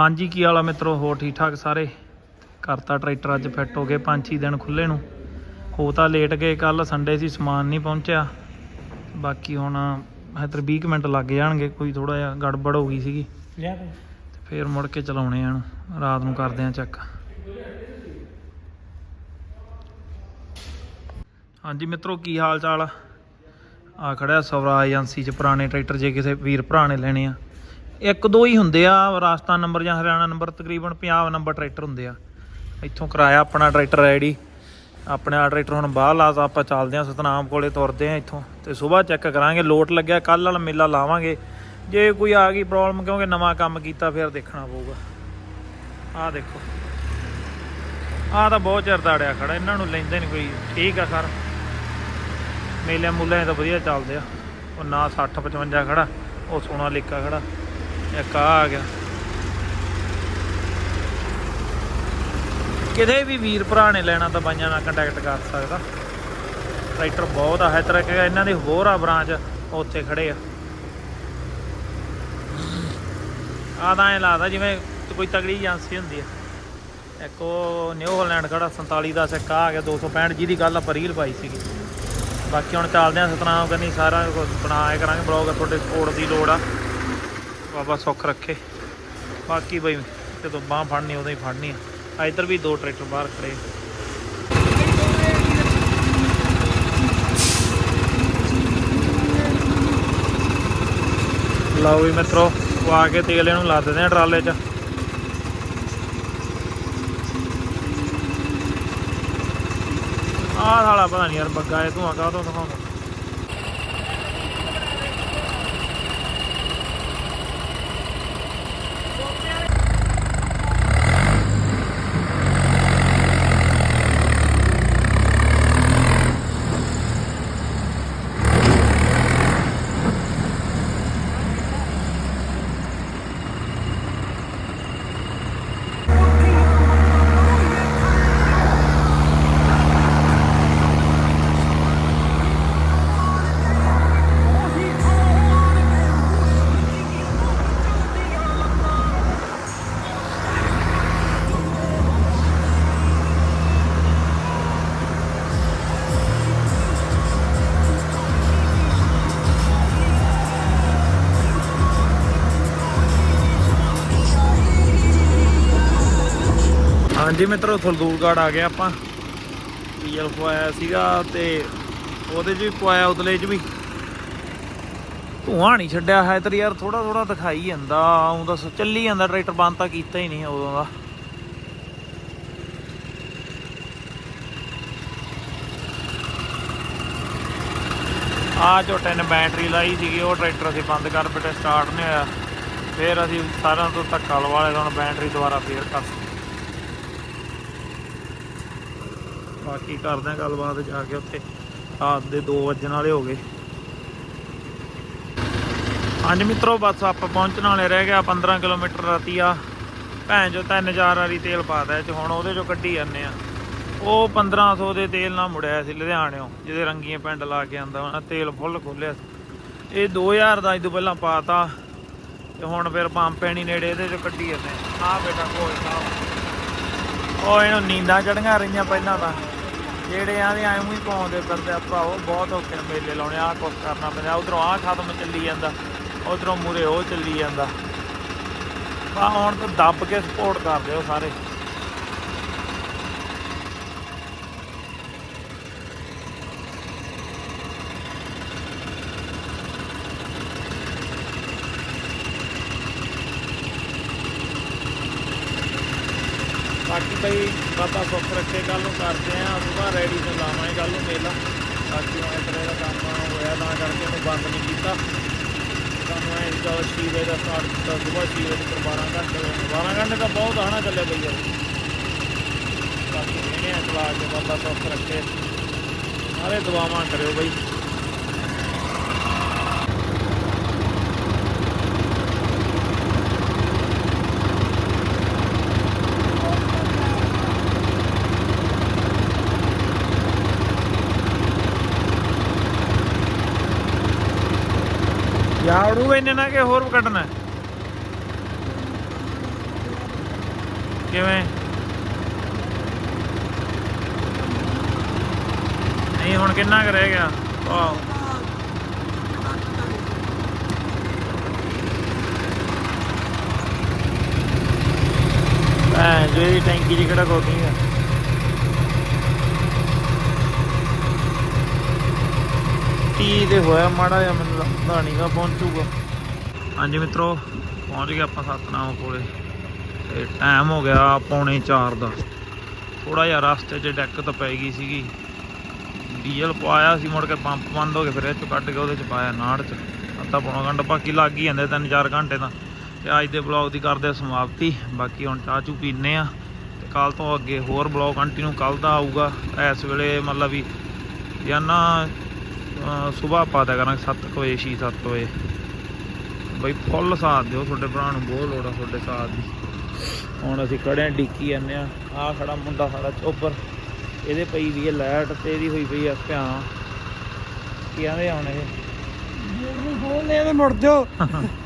ਹਾਂਜੀ ਕੀ ਹਾਲ ਆ ਮਿੱਤਰੋ? ਹੋਰ ਠੀਕ ਠਾਕ ਸਾਰੇ ਕਰਤਾ ਟਰੈਕਟਰ ਅੱਜ ਫਿੱਟ ਹੋ ਗਏ ਪੰਜ ਛੇ ਦਿਨ ਖੁੱਲੇ ਨੂੰ। ਹੋ ਤਾਂ ਲੇਟ ਗਏ ਕੱਲ ਸੰਡੇ ਸੀ ਸਮਾਨ ਨਹੀਂ ਪਹੁੰਚਿਆ। ਬਾਕੀ ਹੁਣ ਇੱਧਰ 20 ਕੁ ਮਿੰਟ ਲੱਗ ਜਾਣਗੇ ਕੋਈ ਥੋੜਾ ਜਿਹਾ ਗੜਬੜ ਹੋ ਗਈ ਸੀਗੀ। ਤੇ ਫੇਰ ਮੁੜ ਕੇ ਚਲਾਉਣੇ ਆਣ ਰਾਤ ਨੂੰ ਕਰਦੇ ਆ ਚੈੱਕ। ਹਾਂਜੀ ਮਿੱਤਰੋ ਕੀ ਹਾਲ ਚਾਲ ਆ? ਆ ਖੜਿਆ ਸਵਰਾਜ ਏਜੰਸੀ ਚ ਪੁਰਾਣੇ ਟਰੈਕਟਰ ਜੇ ਕਿਸੇ ਵੀਰ ਭਰਾ ਨੇ ਲੈਣੇ ਆ। ਇੱਕ ਦੋ ਹੀ ਹੁੰਦੇ ਆ, ਰਾਜਸਥਾਨ ਨੰਬਰ ਜਾਂ ਹਰਿਆਣਾ ਨੰਬਰ, ਤਕਰੀਬਨ 50 ਨੰਬਰ ਟਰੈਕਟਰ ਹੁੰਦੇ ਆ। ਇੱਥੋਂ ਕਿਰਾਇਆ ਆਪਣਾ ਟਰੈਕਟਰ ਰੈਡੀ ਆਪਣੇ ਆ ਟਰੈਕਟਰ ਹੁਣ ਬਾਹਰ ਲਾਤਾ ਆਪਾਂ ਚੱਲਦੇ ਆ ਸਤਨਾਮ ਕੋਲੇ, ਤੁਰਦੇ ਆ ਇੱਥੋਂ। ਤੇ ਸਵੇਰ ਚੈੱਕ ਕਰਾਂਗੇ, ਲੋਟ ਲੱਗਿਆ ਕੱਲ ਵਾਲਾ ਮੇਲਾ ਲਾਵਾਂਗੇ। ਜੇ ਕੋਈ ਆ ਗਈ ਪ੍ਰੋਬਲਮ ਕਿਉਂਕਿ ਨਵਾਂ ਕੰਮ ਕੀਤਾ, ਫਿਰ ਦੇਖਣਾ ਪਊਗਾ। ਆਹ ਦੇਖੋ। ਆਹ ਤਾਂ ਬਹੁਤ ਚਿਰ ਦਾ ਅੜਿਆ ਖੜਾ, ਇਹਨਾਂ ਨੂੰ ਲੈਂਦੇ ਨਹੀਂ ਕੋਈ। ਠੀਕ ਆ ਸਰ। ਮੇਲੇ ਮੁੱਲੇ ਤਾਂ ਵਧੀਆ ਚੱਲਦੇ ਆ। ਉਹ ਨਾ 60 55 ਖੜਾ, ਉਹ ਸੋਨਾ ਲੇਕਾ ਖੜਾ। ਇੱਕ ਆ ਆ ਗਿਆ। ਕਿਤੇ ਵੀ ਵੀਰ ਭਰਾ ਨੇ ਲੈਣਾ ਤਾਂ ਬਾਈਆਂ ਨਾਲ ਕੰਟੈਕਟ ਕਰ ਸਕਦਾ। ਟਰੈਕਟਰ ਬਹੁਤ ਆ ਹੈ ਤਰ੍ਹਾਂ ਕਿ ਇਹਨਾਂ ਦੇ ਹੋਰ ਆ ਬ੍ਰਾਂਚ ਉੱਥੇ ਖੜੇ ਆ। ਆ ਤਾਂ ਐ ਲੱਗਦਾ ਜਿਵੇਂ ਕੋਈ ਤਗੜੀ ਏਜੰਸੀ ਹੁੰਦੀ ਆ। ਇੱਕ ਉਹ ਨਿਊ ਹਾਲੈਂਡ ਖੜਾ 47 ਦਾ ਸਿੱਕਾ ਆ ਗਿਆ 265 ਜਿਹਦੀ ਗੱਲ ਆਪਾਂ ਰੀਲ ਪਾਈ ਸੀਗੀ। ਬਾਕੀ ਹੁਣ ਚੱਲਦੇ ਆ, ਸਤਨਾਮ ਕਰਨੀ ਸਾਰਾ ਕੁਝ ਬਣਾਇਆ ਕਰਾਂਗੇ ਬਲੌਗ ਤੁਹਾਡੇ ਸਪੋਰਟ ਦੀ ਲੋੜ ਆ। ਬਾਬਾ ਸੁੱਖ ਰੱਖੇ। ਬਾਕੀ ਬਈ, ਜਦੋਂ ਬਾਹ ਫੜਨੀ, ਉਦੋਂ ਹੀ ਫੜਨੀ ਆ। ਆ ਇੱਧਰ ਵੀ ਦੋ ਟਰੈਕਟਰ ਬਾਹਰ ਖੜੇ ਲਓ ਵੀ ਮਿੱਤਰੋ, ਪਵਾ ਕੇ ਤੇਲ ਇਹਨੂੰ ਲਾ ਦਿੰਦੇ ਆ ਟਰਾਲੇ 'ਚ। ਆਹ ਸਾਲਾ ਪਤਾ ਨਹੀਂ ਯਾਰ ਬੱਗਾ ਇਹ ਧੂਆਂ ਕਾਹਤੋਂ ਦਿਖਾਉਂਦਾ। ਹਾਂਜੀ ਮਿੱਤਰੋ ਥਲਦੂਰਗੜ ਆ ਗਏ ਆਪਾਂ। ਡੀਜ਼ਲ ਪਵਾਇਆ ਸੀਗਾ ਤੇ ਉਹਦੇ 'ਚ ਵੀ ਪਵਾਇਆ ਉਤਲੇ 'ਚ ਵੀ। ਧੂਆਂ ਨਹੀਂ ਛੱਡਿਆ ਹੈ ਤੇ ਯਾਰ ਥੋੜਾ ਥੋੜਾ ਦਿਖਾਈ ਜਾਂਦਾ। ਆਉਂ ਤਾਂ ਚੱਲੀ ਜਾਂਦਾ, ਟਰੈਕਟਰ ਬੰਦ ਤਾਂ ਕੀਤਾ ਹੀ ਨਹੀਂ ਉਦੋਂ ਦਾ। ਆ ਝੋਟੇ ਨੇ ਬੈਟਰੀ ਲਾਈ ਸੀਗੀ, ਉਹ ਟਰੈਕਟਰ ਅਸੀਂ ਬੰਦ ਕਰ ਬਿਟੇ ਸਟਾਰਟ ਨਹੀਂ ਹੋਇਆ। ਫਿਰ ਅਸੀਂ ਸਾਰਿਆਂ ਤੋਂ ਧੱਕਾ ਲਵਾ ਲਿਆ, ਹੁਣ ਬੈਟਰੀ ਦੁਬਾਰਾ ਫੇਰ ਕਰ ਬਾਕੀ ਕਰਦੇ ਆ ਗੱਲਬਾਤ ਜਾ ਕੇ ਉੱਥੇ। ਰਾਤ ਦੇ 2 ਵਜਣ ਵਾਲੇ ਹੋ ਗਏ। ਹਾਂਜੀ ਮਿੱਤਰੋ, ਬਸ ਆਪਾਂ ਪਹੁੰਚਣ ਵਾਲੇ ਰਹਿ ਗਿਆ 15 ਕਿਲੋਮੀਟਰ ਰਾਤੀ ਆ। ਭੈਣ ਜੋ 3000 ਵਾਲੀ ਤੇਲ ਪਾਦਾ ਚ, ਹੁਣ ਉਹਦੇ ਚੋਂ ਕੱਢੀ ਜਾਂਦੇ ਆ। ਉਹ 1500 ਦੇ ਤੇਲ ਨਾਲ ਮੁੜਿਆ ਸੀ ਲੁਧਿਆਣਿਓਂ ਜਿਹਦੇ ਰੰਗੀਆਂ ਪਿੰਡ ਲਾ ਕੇ ਆਂਦਾ ਉਹਨਾਂ ਤੇਲ ਫੁੱਲ ਖੋਲਿਆ ਸੀ। ਇਹ 2000 ਦਾ ਇਸ ਤੋਂ ਪਹਿਲਾਂ ਪਾਤਾ, ਤੇ ਹੁਣ ਫਿਰ ਪੰਪ ਪੈਣੀ ਨੇੜੇ, ਇਹਦੇ ਚੋਂ ਕੱਢੀ ਜਾਂਦੇ ਆ। ਬੇਟਾ, ਕੋਈ ਸਾਹਿਬ ਉਹ ਇਹਨੂੰ ਨੀਂਦਾਂ ਚੜੀਆਂ ਰਹੀਆਂ ਪਹਿਲਾਂ ਤਾਂ। ਜਿਹੜੇ ਆਂਦੇ ਐਵੇਂ ਹੀ ਪਾਉਂਦੇ ਫਿਰਦੇ ਆ ਭਰਾਵੋ, ਬਹੁਤ ਔਖੇ ਨੇ ਮੇਲੇ ਲਾਉਣੇ ਆ ਕੁਛ ਕਰਨਾ ਪੈਂਦਾ, ਉਧਰੋਂ ਆ ਖਤਮ ਚੱਲੀ ਜਾਂਦਾ, ਉਧਰੋਂ ਮੂਰੇ ਉਹ ਚੱਲੀ ਜਾਂਦਾ। ਆ ਹੁਣ ਤਾਂ ਦੱਬ ਕੇ ਸਪੋਰਟ ਕਰਦੇ ਹੋ ਸਾਰੇ। ਬਾਕੀ ਬਈ ਬਾਬਾ ਸੁੱਖ ਰੱਖੇ ਕੱਲ ਨੂੰ ਕਰਦੇ ਆ ਸੁਬਾਹ ਰੈਡੀ ਤੇ ਲਾਵਾਂਗੇ ਕੱਲ ਨੂੰ ਮੇਲਾ। ਬਾਕੀ ਹੁਣ ਇਸ ਦਾ ਕੰਮ ਹੋਇਆ, ਤਾਂ ਕਰਕੇ ਉਹਨੂੰ ਬੰਦ ਨਹੀਂ ਕੀਤਾ। ਕੰਮ ਐ ਜਦੋਂ 6 ਵਜੇ ਦਾ ਸਟਾਰਟ ਕੀਤਾ ਸੁਬਾਹ 6 ਵਜੇ ਤੱਕ 12 ਘੰਟੇ 12 ਘੰਟੇ ਤਾਂ ਬਹੁਤ ਆਣਾ ਚੱਲੇ ਬਈ ਯਾਰ। ਬਾਕੀ ਇਹਨੇ ਆ ਚਲਾ ਕੇ ਬਾਬਾ ਸੁੱਖ ਰੱਖੇ। ਸਾਰੇ ਦੁਆਵਾਂ ਕਰਿਓ ਬਈ। යාඩුව එන්නනගේ හෝරු කටන ਕਿਵੇਂ ਨਹੀਂ ਹੁਣ ਕਿੰਨਾ ਕੁ ਰਹਿ ਗਿਆ ਵਾਓ ਐ ਜਿਹੜੀ ਟੈਂਕੀ ਦੀ ਕਿਹੜਾ ਕੋਠੀ ਹੈ ਕੀ ਤੇ ਹੋਇਆ ਮਾੜਾ ਜਿਹਾ, ਮੈਨੂੰ ਲੱਗਦਾ ਨਹੀਂਗਾ ਪਹੁੰਚੂਗਾ ਹਾਂਜੀ ਮਿੱਤਰੋ, ਪਹੁੰਚ ਗਏ ਆਪਾਂ ਸਤਨਾਮ ਕੋਲੇ। ਤੇ ਟਾਈਮ ਹੋ ਗਿਆ ਪੌਣੇ 4 ਦਾ। ਥੋੜਾ ਜਿਹਾ ਰਸਤੇ 'ਚ ਦਿੱਕਤ ਪੈ ਗਈ ਸੀਗੀ। ਡੀਜ਼ਲ ਪਾਇਆ ਸੀ, ਮੁੜ ਕੇ ਪੰਪ ਬੰਦ ਹੋ ਗਿਆ ਫਿਰ ਇਹ ਤੋਂ ਕੱਢ ਕੇ ਉਹਦੇ 'ਚ ਪਾਇਆ ਨਾੜ 'ਚ। ਅੱਧਾ ਪੌਣਾ ਘੰਟਾ, ਬਾਕੀ ਲੱਗ ਹੀ ਜਾਂਦੇ ਤਿੰਨ ਚਾਰ ਘੰਟੇ ਤਾਂ। ਤੇ ਅੱਜ ਦੇ ਬਲੌਗ ਦੀ ਕਰਦੇ ਸਮਾਪਤੀ। ਬਾਕੀ ਹੁਣ ਚਾਹ ਚੂ ਪੀਨੇ ਆ ਤੇ ਕੱਲ ਤੋਂ ਅੱਗੇ ਹੋਰ ਬਲੌਗ ਕੰਟੀਨਿਊ ਕੱਲ ਦਾ ਆਊਗਾ। ਇਸ ਵੇਲੇ ਮਤਲਬ ਵੀ, ਜਾਂ ਨਾ ਸਵੇਰ ਪਾ ਦਿਆ ਕਰਾਂਗੇ 7 ਵਜੇ 6 7 ਵਜੇ। ਬਈ ਫੁੱਲ ਸਾਥ ਦਿਓ ਤੁਹਾਡੇ ਭਰਾ ਨੂੰ ਬਹੁਤ ਲੋੜ ਆ ਤੁਹਾਡੇ ਸਾਥ ਦੀ। ਹੁਣ ਅਸੀਂ ਖੜੇ ਆਂ ਡਿੱਕੀ ਜਾਂਦੇ ਆ। ਆ ਖੜਾ ਮੁੰਡਾ ਸਾਡਾ ਚੋਪਰ ਇਹਦੇ ਪਈ ਵੀ ਹੈ ਲਾਈਟ ਤੇ ਇਹਦੀ ਹੋਈ ਪਈ ਆ ਧਿਆਨ ਕੀ ਆਂਦੇ ਹੁਣ ਇਹ ਬੋਲਨੇ ਤੇ ਮੁੜ ਜਾਓ।